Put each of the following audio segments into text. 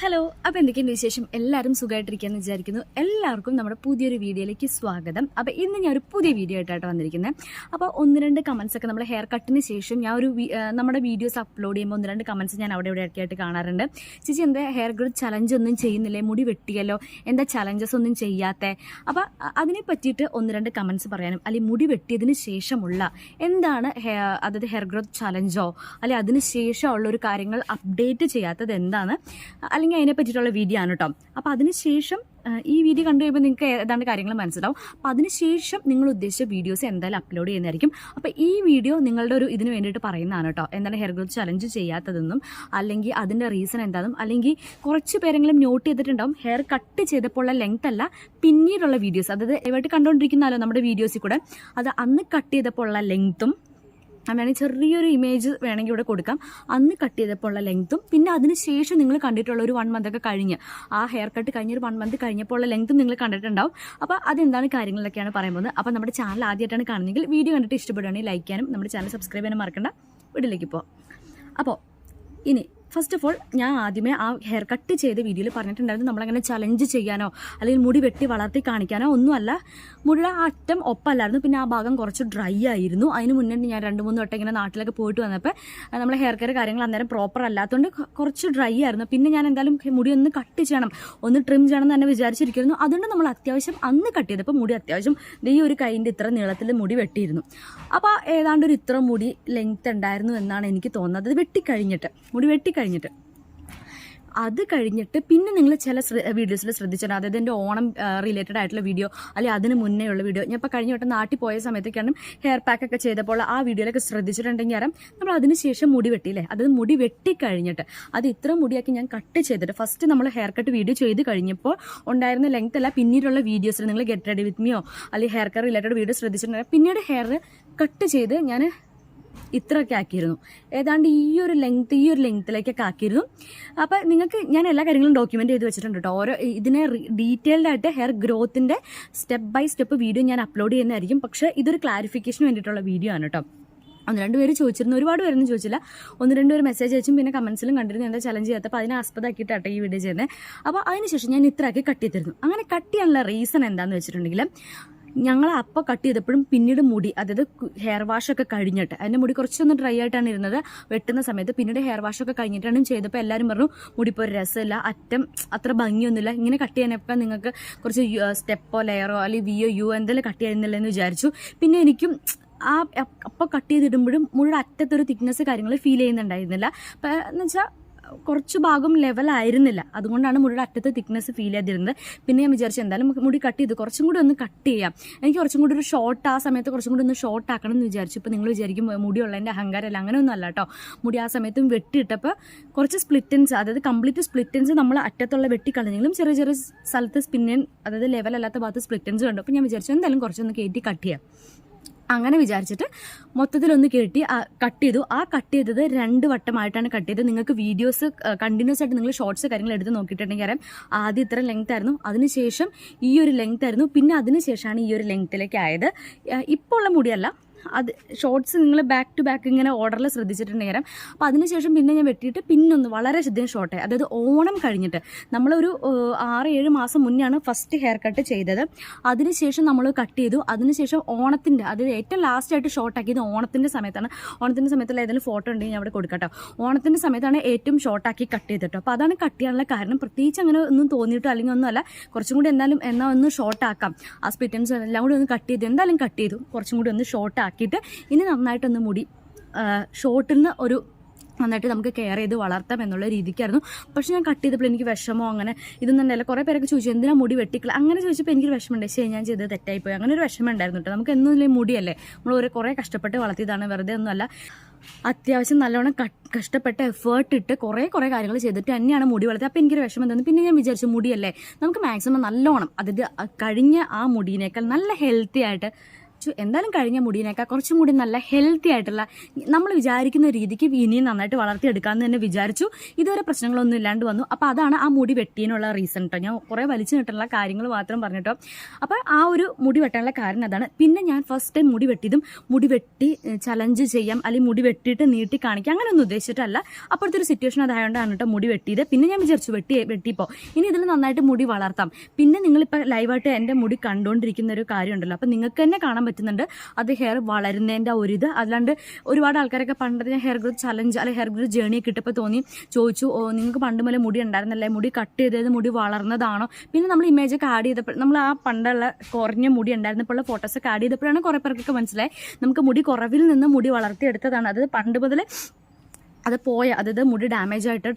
Hello അപ്പോൾ എന്തൊക്കെയുണ്ട് വിശേഷം? എല്ലാവരും സുഖമായിട്ടിരിക്കുകയെന്ന് വിചാരിക്കുന്നു. എല്ലാവർക്കും നമ്മുടെ പുതിയൊരു വീഡിയോയിലേക്ക് സ്വാഗതം. അപ്പോൾ ഇന്ന് ഞാൻ ഒരു പുതിയ വീഡിയോ ആയിട്ടാണ് വന്നിരിക്കുന്നത് അപ്പോൾ ഒന്ന് രണ്ട് കമന്റ്സ് ഒക്കെ നമ്മൾ ഹെയർ കട്ടിന് ശേഷം ഞാൻ ഒരു നമ്മുടെ വീഡിയോസ് അപ്ലോഡ് ചെയ്യുമ്പോൾ ഒന്ന് രണ്ട് കമന്റ്സ് ഞാൻ അവിടെ ഇവിടെ ഇടയ്ക്കായിട്ട് കാണാറുണ്ട്. ചേച്ചി എന്താ ഹെയർ ഗ്രോത്ത് ചലഞ്ച് ഒന്നും ചെയ്യുന്നില്ലേ? മുടി വെട്ടിയല്ലോ? എന്താ ചലഞ്ചസ് ഒന്നും ചെയ്യാത്ത? അപ്പോൾ അതിനെ പറ്റിയിട്ട് ഒന്ന് രണ്ട് കമന്റ്സ് പറയാനും. അല്ലെങ്കിൽ മുടി വെട്ടിയതിന് ശേഷമുള്ള എന്താണ് ഹെയർ അതായത് ഹെയർ ഗ്രോത്ത് ചലഞ്ചോ അല്ലെങ്കിൽ അതിന് ശേഷമുള്ള ഒരു കാര്യങ്ങൾ അപ്ഡേറ്റ് ചെയ്യാത്തത് എന്താണ്? അല്ലെങ്കിൽ അതിനെ പറ്റിയിട്ടുള്ള വീഡിയോ ആണ് കേട്ടോ അപ്പോൾ അതിനുശേഷം ഈ വീഡിയോ കണ്ടു കഴിയുമ്പോൾ നിങ്ങൾക്ക് ഏതാണ്ട് കാര്യങ്ങൾ മനസ്സിലാവും. അപ്പോൾ അതിനുശേഷം നിങ്ങൾ ഉദ്ദേശിച്ച വീഡിയോസ് എന്തായാലും അപ്ലോഡ് ചെയ്യുന്നതായിരിക്കും. അപ്പോൾ ഈ വീഡിയോ നിങ്ങളുടെ ഒരു ഇതിന് വേണ്ടിയിട്ട് പറയുന്നതാണ് കേട്ടോ എന്താണ് ഹെയർ ഗ്രോത്ത് ചലഞ്ച് ചെയ്യാത്തതെന്നും അല്ലെങ്കിൽ അതിന്റെ റീസൺ എന്താണെന്നും അല്ലെങ്കിൽ കുറച്ച് പേരെങ്കിലും നോട്ട് ചെയ്തിട്ടുണ്ടാവും. ഹെയർ കട്ട് ചെയ്തപ്പോൾ ലെങ്ത് അല്ല പിന്നീടുള്ള വീഡിയോസ് അതായത് എവിടെ കണ്ടുകൊണ്ടിരിക്കുന്നാലോ നമ്മുടെ വീഡിയോസിൽ കൂടെ. അത് അന്ന് കട്ട് ചെയ്തപ്പോൾ ഉള്ള ലെങ്ത്തും അങ്ങനെ ചെറിയൊരു ഇമേജ് വേണമെങ്കിൽ ഇവിടെ കൊടുക്കാം. അന്ന് കട്ട് ചെയ്തപ്പോൾ ഉള്ള ലെങ്ത്തും പിന്നെ അതിന് ശേഷം നിങ്ങൾ കണ്ടിട്ടുള്ള ഒരു വൺ മന്ത് ഒക്കെ കഴിഞ്ഞ് ആ ഹെയർ കട്ട് കഴിഞ്ഞൊരു വൺ മന്ത് കഴിഞ്ഞപ്പോൾ ഉള്ള ലെങ്ത്തും നിങ്ങൾ കണ്ടിട്ടുണ്ടാവും. അപ്പോൾ അതെന്താണ് കാര്യങ്ങളൊക്കെയാണ് പറയുന്നത് അപ്പോൾ നമ്മുടെ ചാനൽ ആദ്യമായിട്ടാണ് കാണുന്നതെങ്കിൽ വീഡിയോ കണ്ടിട്ട് ഇഷ്ടപ്പെടുകയാണെങ്കിൽ ലൈക്ക് ചെയ്യാനും നമ്മുടെ ചാനൽ സബ്സ്ക്രൈബ് ചെയ്യാനും മറക്കണ്ട. വീട്ടിലേക്ക് പോകാം അപ്പോൾ ഇനി ഫസ്റ്റ് ഓഫ് ഓൾ ഞാൻ ആദ്യമേ ആ ഹെയർ കട്ട് ചെയ്ത വീഡിയോയിൽ പറഞ്ഞിട്ടുണ്ടായിരുന്നു നമ്മളങ്ങനെ ചലഞ്ച് ചെയ്യാനോ അല്ലെങ്കിൽ മുടി വെട്ടി വളർത്തി കാണിക്കാനോ ഒന്നുമല്ല. മുടിയുടെ ആ അറ്റം ഒപ്പല്ലായിരുന്നു. പിന്നെ ആ ഭാഗം കുറച്ച് ഡ്രൈ ആയിരുന്നു. അതിന് മുന്നേ ഞാൻ രണ്ട് മൂന്ന് വട്ടം ഇങ്ങനെ നാട്ടിലൊക്കെ പോയിട്ട് വന്നപ്പോൾ നമ്മളെ ഹെയർ കെയർ കാര്യങ്ങൾ അന്നേരം പ്രോപ്പർ അല്ലാത്തതുകൊണ്ട് കുറച്ച് ഡ്രൈ ആയിരുന്നു. പിന്നെ ഞാൻ എന്തായാലും മുടി ഒന്ന് കട്ട് ചെയ്യണം ഒന്ന് ട്രിം ചെയ്യണം എന്ന് തന്നെ വിചാരിച്ചിരിക്കുന്നു. അതുകൊണ്ട് നമ്മൾ അത്യാവശ്യം അന്ന് കട്ട് ചെയ്തപ്പോൾ മുടി അത്യാവശ്യം ഈ ഒരു കൈന്റെ ഇത്ര നീളത്തിൽ മുടി വെട്ടിയിരുന്നു. അപ്പോൾ ഏതാണ്ട് ഒരു ഇത്ര മുടി ലെങ്ത് ഉണ്ടായിരുന്നു എന്നാണ് എനിക്ക് തോന്നുന്നത്. അത് വെട്ടിക്കഴിഞ്ഞിട്ട്. മുടി വെട്ടിക്കഴിഞ്ഞിട്ട് അത് കഴിഞ്ഞിട്ട് പിന്നെ നിങ്ങൾ ചില വീഡിയോസിൽ ശ്രദ്ധിച്ചിട്ടുണ്ട് അതായത് എന്റെ ഓണം റിലേറ്റഡ് ആയിട്ടുള്ള വീഡിയോ അല്ലെങ്കിൽ അതിന് മുന്നേ ഉള്ള വീഡിയോ ഞാൻ ഇപ്പോൾ കഴിഞ്ഞ വട്ടം നാട്ടിൽ പോയ സമയത്തൊക്കെയാണ് ഹെയർ പാക്ക് ഒക്കെ ചെയ്തപ്പോൾ ആ വീഡിയോയിലൊക്കെ ശ്രദ്ധിച്ചിട്ടുണ്ടെങ്കിൽ അറിയാം നമ്മൾ അതിന് ശേഷം മുടി വെട്ടിയില്ലേ അത് മുടി വെട്ടി കഴിഞ്ഞിട്ട് അത് ഇത്ര മുടിയാക്കി ഞാൻ കട്ട് ചെയ്തിട്ട് ഫസ്റ്റ് നമ്മൾ ഹെയർ കട്ട് വീഡിയോ ചെയ്ത് കഴിഞ്ഞപ്പോൾ ഉണ്ടായിരുന്ന ലെങ്ത് അല്ല പിന്നീടുള്ള വീഡിയോസിൽ നിങ്ങൾ ഗെറ്റ് റെഡി വിത്ത് മിയോ അല്ലെങ്കിൽ ഹെയർ കെയർ റിലേറ്റഡ് വീഡിയോ ശ്രദ്ധിച്ചിട്ടുണ്ടെങ്കിൽ പിന്നീട് ഹെയർ കട്ട് ചെയ്ത് ഞാൻ ഇത്രയൊക്കെ ആക്കിയിരുന്നു. ഏതാണ്ട് ഈ ഒരു ലെങ്ത് ഈ ഒരു ലെങ്ത്തിലേക്കൊക്കെ ആക്കിയിരുന്നു. അപ്പോൾ നിങ്ങൾക്ക് ഞാൻ എല്ലാ കാര്യങ്ങളും ഡോക്യുമെന്റ് ചെയ്ത് വെച്ചിട്ടുണ്ട് കേട്ടോ ഓരോ ഇതിനെ ഡീറ്റെയിൽഡ് ആയിട്ട് ഹെയർ ഗ്രോത്തിന്റെ സ്റ്റെപ്പ് ബൈ സ്റ്റെപ്പ് വീഡിയോ ഞാൻ അപ്ലോഡ് ചെയ്യുന്നതായിരിക്കും. പക്ഷേ ഇതൊരു ക്ലാരിഫിക്കേഷന് വേണ്ടിയിട്ടുള്ള വീഡിയോ ആണ് കേട്ടോ ഒന്ന് രണ്ട് പേര് ചോദിച്ചിരുന്നു. ഒരുപാട് പേരൊന്നും ചോദിച്ചില്ല. ഒന്ന് രണ്ട് പേര് മെസ്സേജ് അയച്ചും പിന്നെ കമൻസിലും കണ്ടിരുന്നു. എന്താ ചലഞ്ച് ചെയ്യാത്ത അപ്പോൾ അതിനെ ആസ്പദമാക്കിയിട്ടാട്ടെ ഈ വീഡിയോ ചെയ്യുന്നത് അപ്പോൾ അതിനുശേഷം ഞാൻ ഇത്രയാക്കി കട്ട് ചെയ്തിരുന്നു. അങ്ങനെ കട്ട് ചെയ്യാനുള്ള റീസൺ എന്താണെന്ന് വെച്ചിട്ടുണ്ടെങ്കിൽ ഞങ്ങൾ അപ്പോൾ കട്ട് ചെയ്തപ്പോഴും പിന്നീട് മുടി അതായത് ഹെയർ വാഷ് ഒക്കെ കഴിഞ്ഞിട്ട് അതിന്റെ മുടി കുറച്ചൊന്ന് ഡ്രൈ ആയിട്ടാണ് ഇരുന്നത്. വെട്ടുന്ന സമയത്ത് പിന്നീട് ഹെയർ വാഷ് ഒക്കെ കഴിഞ്ഞിട്ടാണ് ചെയ്തപ്പോൾ എല്ലാവരും പറഞ്ഞു മുടി ഇപ്പോൾ ഒരു രസമില്ല അറ്റം അത്ര ഭംഗിയൊന്നുമില്ല. ഇങ്ങനെ കട്ട് ചെയ്യാനൊക്കെ നിങ്ങൾക്ക് കുറച്ച് സ്റ്റെപ്പോ ലെയറോ അല്ലെങ്കിൽ വിയോ യു എന്തെങ്കിലും കട്ട് ചെയ്യുന്നില്ല എന്ന് വിചാരിച്ചു. പിന്നെ എനിക്കും ആ അപ്പോൾ കട്ട് ചെയ്തിടുമ്പോഴും മുഴുവൻ അറ്റത്തൊരു തിക്നെസ് കാര്യങ്ങൾ ഫീൽ ചെയ്യുന്നുണ്ടായിരുന്നില്ല. എന്ന് വെച്ചാൽ കുറച്ച് ഭാഗം ലെവലായിരുന്നില്ല അതുകൊണ്ടാണ് മുടിയുടെ അറ്റത്ത് തിക്നെസ് ഫീൽ ചെയ്തിരുന്നത്. പിന്നെ ഞാൻ വിചാരിച്ചു എന്തായാലും മുടി കട്ട് ചെയ്ത് കുറച്ചും കൂടി ഒന്ന് കട്ട് ചെയ്യാം. എനിക്ക് കുറച്ചും കൂടി ഒരു ഷോർട്ട് ആ സമയത്ത് കുറച്ചും കൂടി ഒന്ന് ഷോർട്ട് ആക്കണം എന്ന് വിചാരിച്ചു. ഇപ്പോൾ നിങ്ങൾ വിചാരിക്കും മുടിയുള്ളതിന്റെ അഹങ്കാരമല്ല അങ്ങനെയൊന്നും അല്ല കേട്ടോ മുടി ആ സമയത്തും വെട്ടിയിട്ടപ്പോൾ കുറച്ച് സ്പ്ലിറ്റൻസ് അതായത് കംപ്ലീറ്റ് സ്പ്ലിറ്റൻസ് നമ്മൾ അറ്റത്തുള്ള വെട്ടിക്കളഞ്ഞെങ്കിലും ചെറിയ ചെറിയ സ്ഥലത്ത് സ്പിന്നൻ അതായത് ലെവലല്ലാത്ത ഭാഗത്ത് സ്പ്ലിറ്റൻസ് കണ്ടു. അപ്പോൾ ഞാൻ വിചാരിച്ചു എന്തായാലും കുറച്ചൊന്ന് കയറ്റി കട്ട് ചെയ്യാം. അങ്ങനെ വിചാരിച്ചിട്ട് മൊത്തത്തിലൊന്ന് കെട്ടി കട്ട് ചെയ്തു. ആ കട്ട് ചെയ്തത് രണ്ട് വട്ടമായിട്ടാണ് കട്ട് ചെയ്തത്. നിങ്ങൾക്ക് വീഡിയോസ് കണ്ടിന്യൂസ് ആയിട്ട് നിങ്ങൾ ഷോർട്സ് കാര്യങ്ങൾ എടുത്ത് നോക്കിയിട്ടുണ്ടെങ്കിൽ അറിയാം. ആദ്യം ഇത്ര ലെങ്ത് ആയിരുന്നു. അതിനുശേഷം ഈ ഒരു ലെങ്ത് ആയിരുന്നു. പിന്നെ അതിനുശേഷമാണ് ഈ ഒരു ലെങ്ത്തിലേക്ക് ആയത്. ഇപ്പോൾ ഉള്ള മുടിയല്ല അത് ഷോർട്സ് നിങ്ങൾ ബാക്ക് ടു ബാക്ക് ഇങ്ങനെ ഓർഡറിൽ ശ്രദ്ധിച്ചിട്ടുണ്ടെങ്കിൽ അപ്പോൾ അതിനുശേഷം പിന്നെ ഞാൻ വെട്ടിയിട്ട് പിന്നൊന്ന് വളരെ ശ്രദ്ധയും ഷോർട്ടായി അതായത് ഓണം കഴിഞ്ഞിട്ട് നമ്മളൊരു ആറ് ഏഴ് മാസം മുന്നെയാണ് ഫസ്റ്റ് ഹെയർ കട്ട് ചെയ്തത്. അതിനുശേഷം നമ്മൾ കട്ട് ചെയ്തു. അതിനുശേഷം ഓണത്തിന്റെ അതായത് ഏറ്റവും ലാസ്റ്റായിട്ട് ഷോർട്ട് ആക്കിയത് ഓണത്തിന്റെ സമയത്താണ്. ഓണത്തിന്റെ സമയത്തുള്ള ഏതെങ്കിലും ഫോട്ടോ ഉണ്ടെങ്കിൽ ഞാൻ അവിടെ കൊടുക്കട്ടോ ഓണത്തിന്റെ സമയത്താണ് ഏറ്റവും ഷോർട്ടാക്കി കട്ട് ചെയ്തിട്ടോ അപ്പോൾ അതാണ് കട്ട് ചെയ്യാനുള്ള കാരണം. പ്രത്യേകിച്ച് അങ്ങനെ ഒന്നും തോന്നിയിട്ടോ അല്ലെങ്കിൽ ഒന്നുമല്ല. കുറച്ചും കൂടി എന്തായാലും എന്നാൽ ഒന്ന് ഷോർട്ടാക്കാം ആ സ്പിറ്റൻസ് എല്ലാം കൂടി ഒന്ന് കട്ട് ചെയ്തു. എന്തായാലും കട്ട് ചെയ്തു. കുറച്ചും കൂടി ഒന്ന് ഷോർട്ട് ആക്കിയിട്ട് ഇനി നന്നായിട്ടൊന്ന് മുടി ഷോർട്ടിൽ നിന്ന് ഒരു നന്നായിട്ട് നമുക്ക് കെയർ ചെയ്ത് വളർത്താം എന്നുള്ള രീതിക്കായിരുന്നു. പക്ഷെ ഞാൻ കട്ട് ചെയ്തപ്പോൾ എനിക്ക് വിഷമോ അങ്ങനെ ഇതൊന്നും ഉണ്ടല്ല കുറേ പേരൊക്കെ ചോദിച്ചു എന്തിനാ മുടി വെട്ടിക്കള അങ്ങനെ ചോദിച്ചപ്പോൾ എനിക്കൊരു വിഷമമുണ്ട്. ശരി ഞാൻ ചെയ്തത് തെറ്റായിപ്പോയി. അങ്ങനെ ഒരു വിഷമം ഉണ്ടായിരുന്നു കേട്ടോ. നമുക്ക് എന്നും മുടിയല്ലേ? നമ്മൾ ഒരു കുറേ കഷ്ടപ്പെട്ട് വളർത്തിയതാണ്. വെറുതെ ഒന്നുമല്ല അത്യാവശ്യം കട്ട്- കഷ്ടപ്പെട്ട് എഫേർട്ട് ഇട്ട് കുറേ കുറേ കാര്യങ്ങൾ ചെയ്തിട്ട് തന്നെയാണ് മുടി വളർത്തിയത്. അപ്പോൾ എനിക്കൊരു വിഷമം തന്നെ. പിന്നെ ഞാൻ വിചാരിച്ചു മുടിയല്ലേ? നമുക്ക് മാക്സിമം നല്ലോണം അതായത് കഴിഞ്ഞ ആ മുടിയിനേക്കാൾ നല്ല ഹെൽത്തി ആയിട്ട് എന്തായാലും കഴിഞ്ഞ മുടിയിനേക്കാൾ കുറച്ചും കൂടി നല്ല ഹെൽത്തി ആയിട്ടുള്ള നമ്മൾ വിചാരിക്കുന്ന രീതിക്ക് ഇനിയും നന്നായിട്ട് വളർത്തിയെടുക്കാമെന്ന് തന്നെ വിചാരിച്ചു. ഇതുവരെ പ്രശ്നങ്ങളൊന്നും ഇല്ലാണ്ട് വന്നു. അപ്പോൾ അതാണ് ആ മുടി വെട്ടിയതിനുള്ള റീസൺ കേട്ടോ ഞാൻ കുറേ വലിച്ചു നീട്ടുള്ള കാര്യങ്ങൾ മാത്രം പറഞ്ഞിട്ടോ. അപ്പോൾ ആ ഒരു മുടി വെട്ടാനുള്ള കാരണം അതാണ്. പിന്നെ ഞാൻ ഫസ്റ്റ് ടൈം മുടി വെട്ടിയതും മുടി വെട്ടി ചലഞ്ച് ചെയ്യാം അല്ലെങ്കിൽ മുടി വെട്ടിയിട്ട് നീട്ടി കാണിക്കാം. അങ്ങനെയൊന്നും ഉദ്ദേശിച്ചിട്ടല്ല. അപ്പോഴത്തെ ഒരു സിറ്റുവേഷൻ അതായതുകൊണ്ടാണ് കേട്ടോ മുടി വെട്ടിയത്. പിന്നെ ഞാൻ വിചാരിച്ചു വെട്ടി വെട്ടിപ്പോൾ ഇനി ഇതിൽ നന്നായിട്ട് മുടി വളർത്താം. പിന്നെ നിങ്ങളിപ്പോൾ ലൈവായിട്ട് എന്റെ മുടി കണ്ടുകൊണ്ടിരിക്കുന്ന ഒരു കാര്യമുണ്ടല്ലോ. അപ്പോൾ നിങ്ങൾക്ക് തന്നെ കാണാൻ പറ്റുന്നുണ്ട്. അത് ഹെയർ വളരുന്നതിന്റെ ഒരു ഇത് അല്ലാണ്ട് ഒരുപാട് ആൾക്കാരൊക്കെ പണ്ടത്തെ ഞാൻ ഹെയർ ഗ്രോത്ത് ചലഞ്ച് അല്ലെങ്കിൽ ഹെയർ ഗ്രോത്ത് ജേണി കിട്ടപ്പോൾ തോന്നി. ചോദിച്ചു ഓ നിങ്ങൾക്ക് പണ്ട് മുതലേ മുടി ഉണ്ടായിരുന്നല്ലേ? മുടി കട്ട് ചെയ്തത് മുടി വളർന്നതാണോ? പിന്നെ നമ്മൾ ഇമേജ് ഒക്കെ ആഡ് ചെയ്തപ്പോൾ നമ്മൾ ആ പണ്ടുള്ള കുറഞ്ഞ മുടി ഉണ്ടായിരുന്നപ്പോൾ ഫോട്ടോസ് ഒക്കെ ആഡ് ചെയ്തപ്പോഴാണ് കുറേ പേർക്കൊക്കെ മനസ്സിലായി. നമുക്ക് മുടി കുറവിൽ നിന്ന് മുടി വളർത്തിയെടുത്തതാണ്. അത് പണ്ട് മുതൽ അത് പോയ അതായത് മുടി ഡാമേജ് ആയിട്ട്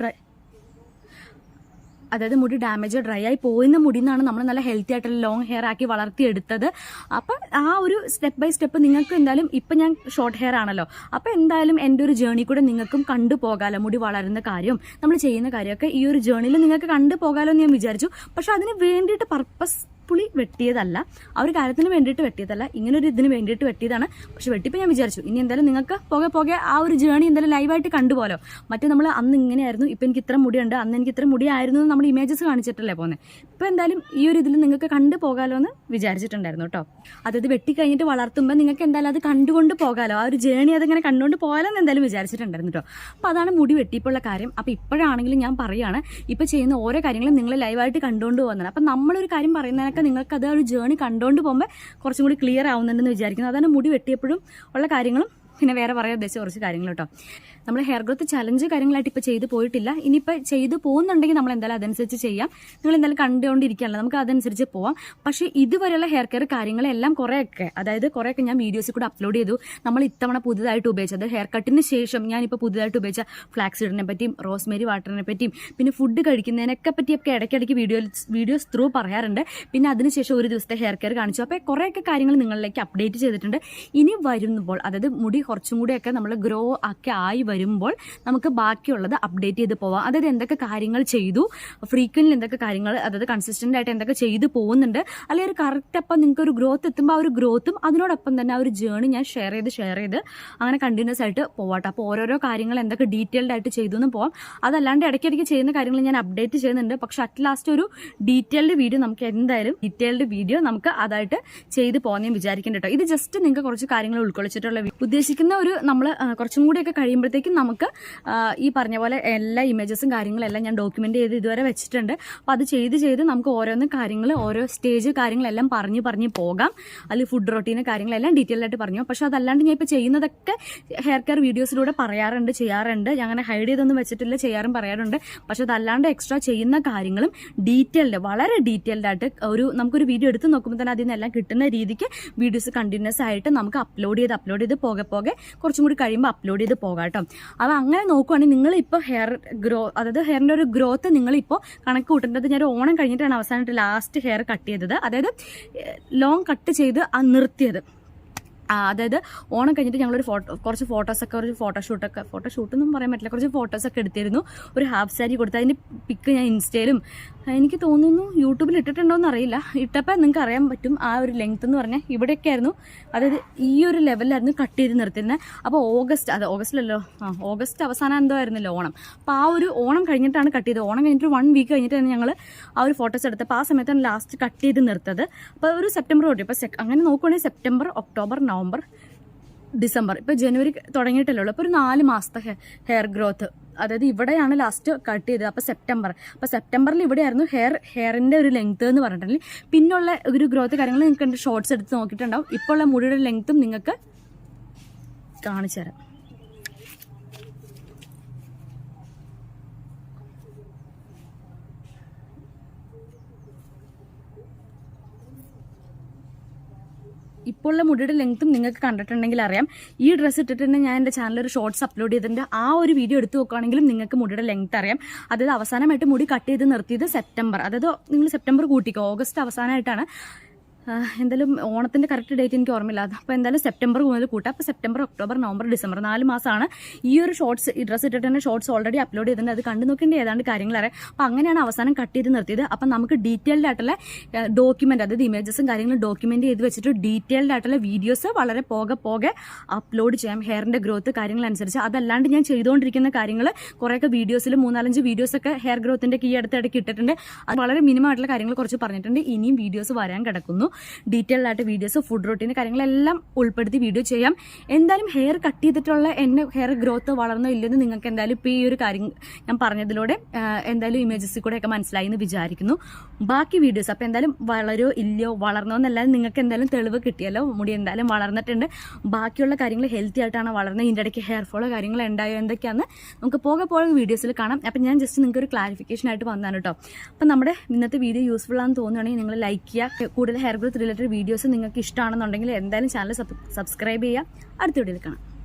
അതായത് മുടി ഡാമേജ് ഡ്രൈ ആയി പോയിന്ന മുടി നിന്നാണ് നമ്മൾ നല്ല ഹെൽത്തി ആയിട്ടുള്ള ലോങ് ഹെയർ ആക്കി വളർത്തിയെടുത്തത്. അപ്പം ആ ഒരു സ്റ്റെപ്പ് ബൈ സ്റ്റെപ്പ് നിങ്ങൾക്ക് എന്തായാലും ഇപ്പം ഞാൻ ഷോർട്ട് ഹെയർ ആണല്ലോ. അപ്പം എന്തായാലും എന്റെ ഒരു ജേണി കൂടെ നിങ്ങൾക്കും കണ്ടു പോകാലോ മുടി വളരുന്ന കാര്യം. നമ്മൾ ചെയ്യുന്ന കാര്യമൊക്കെ ഈ ഒരു ജേണിയിൽ നിങ്ങൾക്ക് കണ്ടു പോകാലോ എന്ന് ഞാൻ വിചാരിച്ചു. പക്ഷെ അതിന് വേണ്ടിയിട്ട് പർപ്പസ് പുളി വെട്ടിയതല്ല ആ ഒരു കാര്യത്തിന് വേണ്ടിയിട്ട് വെട്ടിയതല്ല ഇങ്ങനെ ഒരു ഇതിന് വേണ്ടിയിട്ട് വെട്ടിയതാണ്. പക്ഷെ വെട്ടിപ്പോൾ ഞാൻ വിചാരിച്ചു ഇനി എന്തായാലും നിങ്ങൾക്ക് പോകെ പോകെ ആ ഒരു ജേണി എന്തായാലും ലൈവായിട്ട് കണ്ടുപോലോ? മറ്റേ നമ്മൾ അന്ന് ഇങ്ങനെയായിരുന്നു ഇപ്പം എനിക്ക് ഇത്ര മുടിയുണ്ട് അന്ന് എനിക്ക് ഇത്ര മുടിയായിരുന്നു നമ്മൾ ഇമേജസ് കാണിച്ചിട്ടല്ലേ പോകുന്നത് ഇപ്പം എന്തായാലും ഈ ഒരു ഇതിൽ നിങ്ങൾക്ക് കണ്ടു പോകാലോ എന്ന് വിചാരിച്ചിട്ടുണ്ടായിരുന്നു കേട്ടോ. അതായത് വെട്ടി കഴിഞ്ഞിട്ട് വളർത്തുമ്പോൾ നിങ്ങൾക്ക് എന്തായാലും അത് കണ്ടുകൊണ്ട് പോകാലോ? ആ ഒരു ജേണി അതിങ്ങനെ കണ്ടുകൊണ്ട് പോകാലോ എന്ന് എന്തായാലും വിചാരിച്ചിട്ടുണ്ടായിരുന്നു കേട്ടോ. അപ്പോൾ അതാണ് മുടി വെട്ടിയപ്പോഴുള്ള കാര്യം. അപ്പോൾ ഇപ്പോഴാണെങ്കിലും ഞാൻ പറയുകയാണ് ഇപ്പോൾ ചെയ്യുന്ന ഓരോ കാര്യങ്ങളും നിങ്ങൾ ലൈവായിട്ട് കണ്ടുകൊണ്ട് പോകുന്നതാണ്. അപ്പം നമ്മളൊരു കാര്യം പറയുന്നതിനൊക്കെ നിങ്ങൾക്ക് അത് ഒരു ജേണി കണ്ടുകൊണ്ട് പോകുമ്പോൾ കുറച്ചും കൂടി ക്ലിയർ ആവുന്നുണ്ടെന്ന് വിചാരിക്കുന്നു. അതാണ് മുടി വെട്ടിയപ്പോഴും ഉള്ള കാര്യങ്ങളും. പിന്നെ വേറെ പറയാൻ ഉദ്ദേശിച്ച കുറച്ച് കാര്യങ്ങൾ കേട്ടോ. നമ്മൾ ഹെയർ ഗ്രോത്ത് ചലഞ്ച് കാര്യങ്ങളായിട്ട് ഇപ്പോൾ ചെയ്തു പോയിട്ടില്ല. ഇനിയിപ്പോൾ ചെയ്തു പോകുന്നുണ്ടെങ്കിൽ നമ്മൾ എന്തായാലും അതനുസരിച്ച് ചെയ്യാം. നിങ്ങൾ എന്തായാലും കണ്ടുകൊണ്ടിരിക്കുകയാണല്ലോ നമുക്ക് അതനുസരിച്ച് പോവാം. പക്ഷേ ഇതുവരെയുള്ള ഹെയർ കെയർ കാര്യങ്ങളെല്ലാം കുറേയൊക്കെ അതായത് കുറേയൊക്കെ ഞാൻ വീഡിയോസിൽ കൂടെ അപ്ലോഡ് ചെയ്തു. നമ്മൾ ഇത്തവണ പുതുതായിട്ട് ഉപയോഗിച്ചത് ഹെയർ കട്ടിന് ശേഷം ഞാനിപ്പോൾ പുതുതായിട്ട് ഉപയോഗിച്ച ഫ്ലാക്സ് ഇടിനെ പറ്റിയും റോസ്മേരി വാട്ടറിനെ പറ്റിയും പിന്നെ ഫുഡ് കഴിക്കുന്നതിനൊക്കെ പറ്റിയൊക്കെ ഇടയ്ക്കിടയ്ക്ക് വീഡിയോ വീഡിയോസ് ത്രൂ പറയാറുണ്ട്. പിന്നെ അതിനുശേഷം ഒരു ദിവസത്തെ ഹെയർ കെയർ കാണിച്ചു. അപ്പോൾ കുറേയൊക്കെ കാര്യങ്ങൾ നിങ്ങളിലേക്ക് അപ്ഡേറ്റ് ചെയ്തിട്ടുണ്ട്. ഇനി വരുമ്പോൾ അതായത് മുടി കുറച്ചും കൂടിയൊക്കെ നമ്മൾ ഗ്രോ ഒക്കെ ആയി വരുമ്പോൾ നമുക്ക് ബാക്കിയുള്ളത് അപ്ഡേറ്റ് ചെയ്ത് പോവാം. അതായത് എന്തൊക്കെ കാര്യങ്ങൾ ചെയ്തു ഫ്രീക്വന്റ് എന്തൊക്കെ കാര്യങ്ങൾ അതായത് കൺസിസ്റ്റന്റ് ആയിട്ട് എന്തൊക്കെ ചെയ്തു പോകുന്നുണ്ട്. അല്ലെങ്കിൽ ഒരു കറക്റ്റ് അപ്പം നിങ്ങൾക്ക് ഒരു ഗ്രോത്ത് എത്തുമ്പോൾ ആ ഒരു ഗ്രോത്തും അതിനോടൊപ്പം തന്നെ ആ ഒരു ജേണി ഞാൻ ഷെയർ ചെയ്ത് ഷെയർ ചെയ്ത് അങ്ങനെ കണ്ടിന്യൂസ് ആയിട്ട് പോവാട്ടെ. അപ്പോൾ ഓരോരോ കാര്യങ്ങൾ എന്തൊക്കെ ഡീറ്റെയിൽഡ് ആയിട്ട് ചെയ്തു എന്ന് പോവാം. അതല്ലാണ്ട് ഇടയ്ക്കിടയ്ക്ക് ചെയ്യുന്ന കാര്യങ്ങൾ ഞാൻ അപ്ഡേറ്റ് ചെയ്യുന്നുണ്ട്. പക്ഷെ അറ്റ് ലാസ്റ്റ് ഒരു ഡീറ്റെയിൽഡ് വീഡിയോ നമുക്ക് എന്തായാലും ഡീറ്റെയിൽഡ് വീഡിയോ നമുക്ക് അതായിട്ട് ചെയ്ത് പോകുന്നേ വിചാരിക്കേണ്ട കേട്ടോ ഇത് ജസ്റ്റ് നിങ്ങൾക്ക് കുറച്ച് കാര്യങ്ങൾ ഉൾക്കൊള്ളിച്ചിട്ടുള്ള ഉദ്ദേശിക്കുന്ന ഒരു നമ്മൾ കുറച്ചും കൂടിയൊക്കെ കഴിയുമ്പോഴത്തേക്കും നമുക്ക് ഈ പറഞ്ഞ പോലെ എല്ലാ ഇമേജസും കാര്യങ്ങളെല്ലാം ഞാൻ ഡോക്യുമെന്റ് ചെയ്ത് ഇതുവരെ വെച്ചിട്ടുണ്ട്. അപ്പോൾ അത് ചെയ്ത് ചെയ്ത് നമുക്ക് ഓരോന്ന് കാര്യങ്ങൾ ഓരോ സ്റ്റേജ് കാര്യങ്ങളെല്ലാം പറഞ്ഞ് പറഞ്ഞ് പോകാം. അതിൽ ഫുഡ് റൊട്ടീന് കാര്യങ്ങളെല്ലാം ഡീറ്റെയിൽ ആയിട്ട് പറഞ്ഞു. പക്ഷെ അതല്ലാണ്ട് ഞാൻ ഇപ്പോൾ ചെയ്യുന്നതൊക്കെ ഹെയർ കെയർ വീഡിയോസിലൂടെ പറയാറുണ്ട് ചെയ്യാറുണ്ട്. ഞാൻ അങ്ങനെ ഹൈഡ് ചെയ്തൊന്നും വെച്ചിട്ടില്ല ചെയ്യാറും പറയാറുണ്ട്. പക്ഷെ അതല്ലാണ്ട് എക്സ്ട്രാ ചെയ്യുന്ന കാര്യങ്ങളും ഡീറ്റെയിൽഡ് വളരെ ഡീറ്റെയിൽഡ് ആയിട്ട് ഒരു നമുക്കൊരു വീഡിയോ എടുത്ത് നോക്കുമ്പോൾ തന്നെ അതിൽ നിന്നെല്ലാം കിട്ടുന്ന രീതിക്ക് വീഡിയോസ് കണ്ടിന്യൂസ് ആയിട്ട് നമുക്ക് അപ്ലോഡ് ചെയ്ത് അപ്ലോഡ് ചെയ്ത് പോകെ പോകെ കുറച്ചും കൂടി കഴിയുമ്പോൾ അപ്ലോഡ് ചെയ്ത് പോകാം കേട്ടോ. അപ്പോൾ അങ്ങനെ നോക്കുവാണെങ്കിൽ നിങ്ങളിപ്പോൾ ഹെയർ ഗ്രോ അതായത് ഹെയറിന്റെ ഒരു ഗ്രോത്ത് നിങ്ങളിപ്പോൾ കണക്ക് കൂട്ടേണ്ടത് ഞാൻ ഓണം കഴിഞ്ഞിട്ടാണ് അവസാനമായിട്ട് ലാസ്റ്റ് ഹെയർ കട്ട് ചെയ്തത്. അതായത് ലോങ് കട്ട് ചെയ്ത് നിർത്തിയത്. അതായത് ഓണം കഴിഞ്ഞിട്ട് ഞങ്ങളൊരു ഫോട്ടോ കുറച്ച് ഫോട്ടോസൊക്കെ ഒരു ഫോട്ടോഷൂട്ടൊക്കെ ഫോട്ടോഷൂട്ടൊന്നും പറയാൻ പറ്റില്ല. കുറച്ച് ഫോട്ടോസൊക്കെ എടുത്തിരുന്നു. ഒരു ഹാഫ് സാരി കൊടുത്ത്. അതിന്റെ പിക്ക് ഞാൻ ഇൻസ്റ്റയിലും എനിക്ക് തോന്നുന്നു യൂട്യൂബിൽ ഇട്ടിട്ടുണ്ടോ എന്ന് അറിയില്ല. ഇട്ടപ്പോൾ നിങ്ങൾക്ക് അറിയാൻ പറ്റും. ആ ഒരു ലെങ്ത് എന്ന് പറഞ്ഞാൽ ഇവിടെയൊക്കെ ആയിരുന്നു. അതായത് ഈ ഒരു ലെവലിലായിരുന്നു കട്ട് ചെയ്ത് നിർത്തിയിരുന്നത് അപ്പോൾ ഓഗസ്റ്റ് അത് ഓഗസ്റ്റിലല്ലോ ആ ഓഗസ്റ്റ് അവസാനം എന്തോ ആയിരുന്നല്ലോ ഓണം. അപ്പോൾ ആ ഒരു ഓണം കഴിഞ്ഞിട്ടാണ് കട്ട് ചെയ്തത്. ഓണം കഴിഞ്ഞിട്ട് വൺ വീക്ക് കഴിഞ്ഞിട്ടാണ് ഞങ്ങൾ ആ ഒരു ഫോട്ടോസ് എടുത്തപ്പോൾ ആ സമയത്താണ് ലാസ്റ്റ് കട്ട് ചെയ്ത് നിർത്തത്. അപ്പോൾ ഒരു സെപ്റ്റംബർ തൊട്ട് ഇപ്പോൾ അങ്ങനെ നോക്കുവാണെങ്കിൽ സെപ്റ്റംബർ ഒക്ടോബർ നവംബർ ഡിസംബർ. ഇപ്പോൾ ജനുവരി തുടങ്ങിയിട്ടല്ലേ ഉള്ളൂ. അപ്പോൾ ഒരു നാല് മാസത്തെ ഹെയർ ഗ്രോത്ത് അതായത് ഇവിടെയാണ് ലാസ്റ്റ് കട്ട് ചെയ്തത്. അപ്പോൾ സെപ്റ്റംബർ. അപ്പോൾ സെപ്റ്റംബറിൽ ഇവിടെയായിരുന്നു ഹെയർ ഹെയറിന്റെ ഒരു ലെങ്ത് എന്ന് പറഞ്ഞിട്ടുണ്ടെങ്കിൽ പിന്നുള്ള ഒരു ഗ്രോത്ത് കാര്യങ്ങൾ നിങ്ങൾക്ക് ഷോർട്സ് എടുത്ത് നോക്കിയിട്ടുണ്ടാവും. ഇപ്പോൾ ഉള്ള മുടിയുടെ ലെങ്ത്തും നിങ്ങൾക്ക് കാണിച്ചു തരാം ഇപ്പോൾ ഉള്ള മുടിയുടെ ലെങ്ത്തും നിങ്ങൾക്ക് കണ്ടിട്ടുണ്ടെങ്കിൽ അറിയാം. ഈ ഡ്രസ്സ് ഇട്ടിട്ട് തന്നെ ഞാൻ എന്റെ ചാനലിൽ ഒരു ഷോർട്സ് അപ്ലോഡ് ചെയ്തിട്ടുണ്ട്. ആ ഒരു വീഡിയോ എടുത്ത് നോക്കുകയാണെങ്കിലും നിങ്ങൾക്ക് മുടിയുടെ ലെങ്ത് അറിയാം. അതായത് അവസാനമായിട്ട് മുടി കട്ട് ചെയ്ത് നിർത്തിയത് സെപ്റ്റംബർ അതായത് നിങ്ങൾ സെപ്റ്റംബർ കൂട്ടിക്കോ. ഓഗസ്റ്റ് അവസാനമായിട്ടാണ്. എന്തായാലും ഓണത്തിന്റെ കറക്റ്റ് ഡേറ്റ് എനിക്ക് ഓർമ്മയില്ല. അപ്പോൾ എന്തായാലും സെപ്റ്റംബർ മുതൽ കൂട്ടാം. അപ്പോൾ സെപ്റ്റംബർ ഒക്ടോബർ നവംബർ ഡിസംബർ നാല് മാസമാണ് ഈ ഒരു ഷോർട്സ് ഈ ഡ്രസ്സ് ഇട്ടിട്ട് തന്നെ ഷോർട്സ് ഓൾറെഡി അപ്ലോഡ് ചെയ്തിട്ടുണ്ട്. അത് കണ്ടു നോക്കേണ്ട ഏതാണ്ട് കാര്യങ്ങൾ അറിയാം. അപ്പോൾ അങ്ങനെയാണ് അവസാനം കട്ട് ചെയ്ത് നിർത്തിയത്. അപ്പം നമുക്ക് ഡീറ്റെയിൽഡ് ആയിട്ടുള്ള ഡോക്യുമെന്റ് അതായത് ഇമേജസും കാര്യങ്ങളും ഡോക്യുമെന്റ് ചെയ്ത് വെച്ചിട്ട് ഡീറ്റെയിൽഡ് ആയിട്ടുള്ള വീഡിയോസ് വളരെ പോകെ പോകെ അപ്ലോഡ് ചെയ്യാം. ഹെയറിന്റെ ഗ്രോത്ത് കാര്യങ്ങളനുസരിച്ച് അതല്ലാണ്ട് ഞാൻ ചെയ്തുകൊണ്ടിരിക്കുന്ന കാര്യങ്ങൾ കുറേയൊക്കെ വീഡിയോസിൽ മൂന്നാലഞ്ച് വീഡിയോസൊക്കെ ഹെയർ ഗ്രോത്തിന്റെ കീ അടുത്തിടയ്ക്ക് ഇട്ടിട്ടുണ്ട്. അത് വളരെ മിനിമം ആയിട്ടുള്ള കാര്യങ്ങൾ കുറച്ച് പറഞ്ഞിട്ടുണ്ട്. ഇനിയും വീഡിയോസ് വരാൻ കിടക്കുന്നു. ഡീറ്റെയിൽഡ് ആയിട്ട് വീഡിയോസ് ഫുഡ് റൊട്ടീൻ കാര്യങ്ങളെല്ലാം ഉൾപ്പെടുത്തി വീഡിയോ ചെയ്യാം. എന്തായാലും ഹെയർ കട്ട് ചെയ്തിട്ടുള്ള എന്റെ ഹെയർ ഗ്രോത്ത് വളർന്നോ ഇല്ലെന്ന് നിങ്ങൾക്ക് എന്തായാലും ഇപ്പോൾ ഈ ഒരു കാര്യം ഞാൻ പറഞ്ഞതിലൂടെ എന്തായാലും ഇമേജസിൽ കൂടെയൊക്കെ മനസ്സിലായി എന്ന് വിചാരിക്കുന്നു. ബാക്കി വീഡിയോസ് അപ്പോൾ എന്തായാലും വളരോ ഇല്ലയോ വളർന്നോ എന്നല്ലാതെ നിങ്ങൾക്ക് എന്തായാലും തെളിവ് കിട്ടിയല്ലോ. മുടി എന്തായാലും വളർന്നിട്ടുണ്ട്. ബാക്കിയുള്ള കാര്യങ്ങൾ ഹെൽത്തി ആയിട്ടാണ് വളർന്നത്? ഇതിന്റെ ഇടയ്ക്ക് ഹെയർ ഫോളോ കാര്യങ്ങൾ ഉണ്ടായോ എന്തൊക്കെയാണെന്ന് നമുക്ക് പോകെ പോകെ വീഡിയോസിൽ കാണാം. അപ്പം ഞാൻ ജസ്റ്റ് നിങ്ങൾക്ക് ഒരു ക്ലാരിഫിക്കേഷൻ ആയിട്ട് വന്നാണ് കേട്ടോ. അപ്പം നമ്മുടെ ഇന്നത്തെ വീഡിയോ യൂസ്ഫുൾ ആണെന്ന് തോന്നുകയാണെങ്കിൽ നിങ്ങൾ ലൈക്ക് ചെയ്യുക. കൂടുതൽ ഹെയർ ഗ്രോത്ത് റിലേറ്റഡ് വീഡിയോസ് നിങ്ങൾക്ക് ഇഷ്ടമാണെന്നുണ്ടെങ്കിൽ എന്തായാലും ചാനൽ സബ്സ്ക്രൈബ് ചെയ്യുക. അടുത്ത വീഡിയോയിൽ കാണാം.